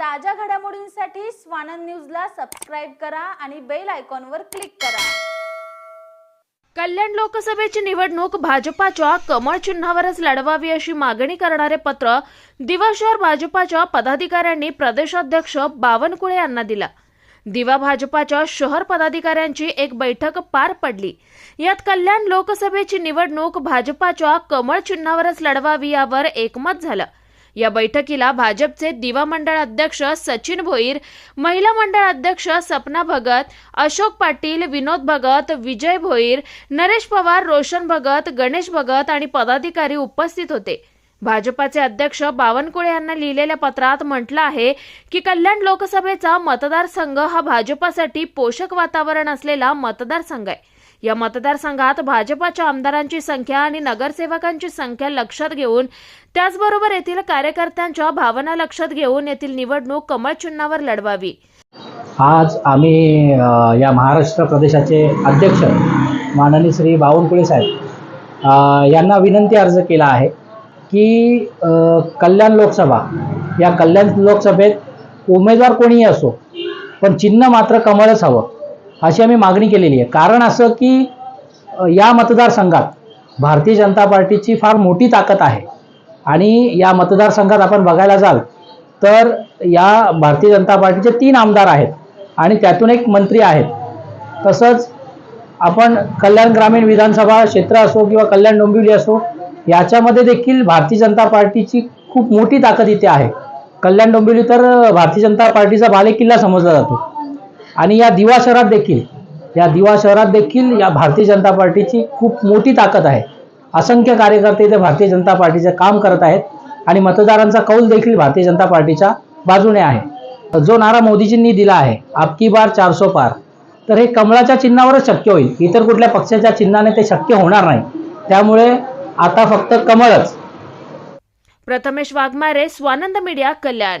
ताज्या घडामोडींसाठी स्वानंद न्यूजला सबस्क्राईब करा आणि बेल आयकॉनवर क्लिक करा. कल्याण लोकसभेची निवडणूक भाजपाच्या कमळ चिन्हावरच लढवावी अशी मागणी करणारे पत्र दिवा शहर भाजपाच्या पदाधिकाऱ्यांनी प्रदेशाध्यक्ष बावनकुळे यांना दिला. दिवा भाजपाच्या शहर पदाधिकाऱ्यांची एक बैठक पार पडली. यात कल्याण लोकसभेची निवडणूक भाजपाच्या कमळ चिन्हावरच लढवावी यावर एकमत झालं. या बैठकीला भाजपचे दिवा मंडळ अध्यक्ष सचिन भोईर महिला मंडळ अध्यक्ष सपना भगत अशोक पाटील विनोद भगत विजय भोईर नरेश पवार रोशन भगत गणेश भगत आणि पदाधिकारी उपस्थित होते. भाजपाचे अध्यक्ष बावनकुळे यांना लिहिलेल्या पत्रात म्हटलं आहे की कल्याण लोकसभेचा मतदारसंघ हा भाजपासाठी पोषक वातावरण असलेला मतदारसंघ आहे. या मतदारसंघात भाजपाच्या आमदारांची संख्या आणि नगरसेवकांची संख्या लक्षात घेऊन त्याचबरोबर येथील कार्यकर्त्यांच्या भावना लक्षात घेऊन येथील निवडणूक कमळ चिन्हावर लढवावी. आज आम्ही या महाराष्ट्र प्रदेशाचे अध्यक्ष माननीय श्री बावनकुळे साहेब यांना विनंती अर्ज केला आहे की कल्याण लोकसभा या कल्याण लोकसभेत उमेदवार कोणीही असो पण चिन्ह मात्र कमळच हवं. अशी आम्ही मागणी केलेली आहे. कारण असं की या मतदारसंघात भारतीय जनता पार्टीची फार मोठी ताकद आहे. आणि या मतदारसंघात आपण बघायला जाल तर या भारतीय जनता पार्टीचे तीन आमदार आहेत आणि त्यातून एक मंत्री आहेत. तसंच आपण कल्याण ग्रामीण विधानसभा क्षेत्र असो किंवा कल्याण डोंबिवली असो याच्यामध्ये देखील भारतीय जनता पार्टीची खूप मोठी ताकद इथे आहे. कल्याण डोंबिवली तर भारतीय जनता पार्टीचा बालेकिल्ला समजला जातो. आणि या दिवा शहरात देखील या दिवा शहरात देखील या भारतीय जनता पार्टीची खूप मोठी ताकद आहे. असंख्य कार्यकर्ते इथे भारतीय जनता पार्टीचे काम करत आहेत आणि मतदारांचा कौल देखील भारतीय जनता पार्टीच्या बाजूने आहे. जो नारा मोदीजींनी दिला आहे आपकी बार चारसो पार तर हे कमळाच्या चिन्हावरच शक्य होईल. इतर कुठल्या पक्षाच्या चिन्हाने ते शक्य होणार नाही. त्यामुळे आता फक्त कमळच. प्रथमेश वाघमारे स्वानंद मीडिया कल्याण.